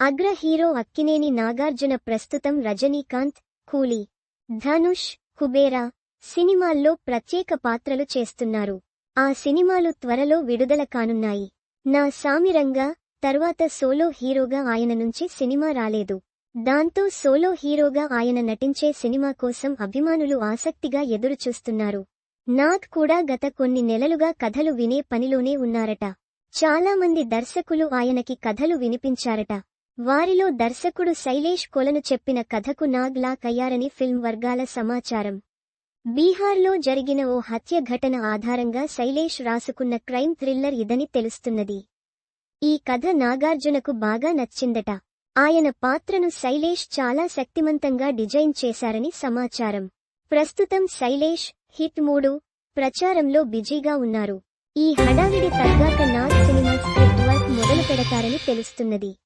అగ్ర హీరో అక్కినేని నాగార్జున ప్రస్తుతం రజనీకాంత్ కూలీ ధనుష్ కుబేరా సినిమాల్లో ప్రత్యేక పాత్రలు చేస్తున్నారు. ఆ సినిమాలు త్వరలో విడుదల కానున్నాయి. నా సామిరంగా తర్వాత సోలో హీరోగా ఆయన నుంచి సినిమా రాలేదు. దాంతో సోలో హీరోగా ఆయన నటించే సినిమా కోసం అభిమానులు ఆసక్తిగా ఎదురుచూస్తున్నారు. నాగ్ కూడా గత కొన్ని నెలలుగా కథలు వినే పనిలోనే ఉన్నారట. చాలా మంది దర్శకులు ఆయనకి కథలు వినిపించారట. వారిలో దర్శకుడు శైలేష్ కొలను చెప్పిన కథకు నాగ్లా లాక్ ఫిల్మ్ వర్గాల సమాచారం. బీహార్లో జరిగిన ఓ హత్య ఘటన ఆధారంగా శైలేష్ రాసుకున్న క్రైమ్ థ్రిల్లర్ ఇదని తెలుస్తున్నది. ఈ కథ నాగార్జునకు బాగా నచ్చిందట. ఆయన పాత్రను శైలేష్ చాలా శక్తిమంతంగా డిజైన్ చేశారని సమాచారం. ప్రస్తుతం శైలేష్ హిట్ మూడు ప్రచారంలో బిజీగా ఉన్నారు. ఈ హడావిడి తగ్గాక నాగ్ సినిమా స్క్రిప్ట్ వర్క్ మొదలు పెడతారని తెలుస్తున్నది.